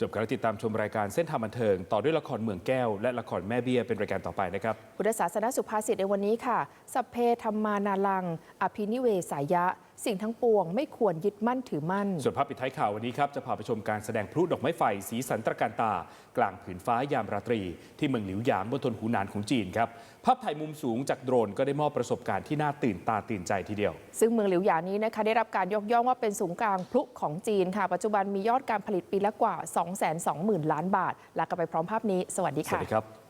จบการติดตามชมรายการเส้นทางบันเทิง ต่อด้วยละครเมืองแก้ว และละครแม่เบี้ยเป็นรายการต่อไปนะครับพุทธศาสนสุภาษิตในวันนี้ค่ะ สัพเพธรรมานาลัง อภินิเวสายะ สิ่งทั้งปวงไม่ควรยึดมั่นถือมั่น ส่วนภาพปิดท้ายข่าววันนี้ครับ จะพาไปชมการแสดงพลุดอกไม้ไฟ สีสันตระการตา กลางผืนฟ้ายามราตรี ที่เมืองหลิวหยางบนทนหูหนานของจีนครับ ภาพถ่ายมุมสูงจากโดรนก็ได้มอบประสบการณ์ที่น่าตื่นตาตื่นใจทีเดียว ซึ่งเมืองหลิวหยางนี้นะคะได้รับการยกย่องว่าเป็นศูนย์กลางพลุของจีนค่ะ ปัจจุบันมียอดการผลิตปีละกว่า 220,000 ล้านบาทลากันไปพร้อมภาพนี้ สวัสดีสวัค่ะสดีครับ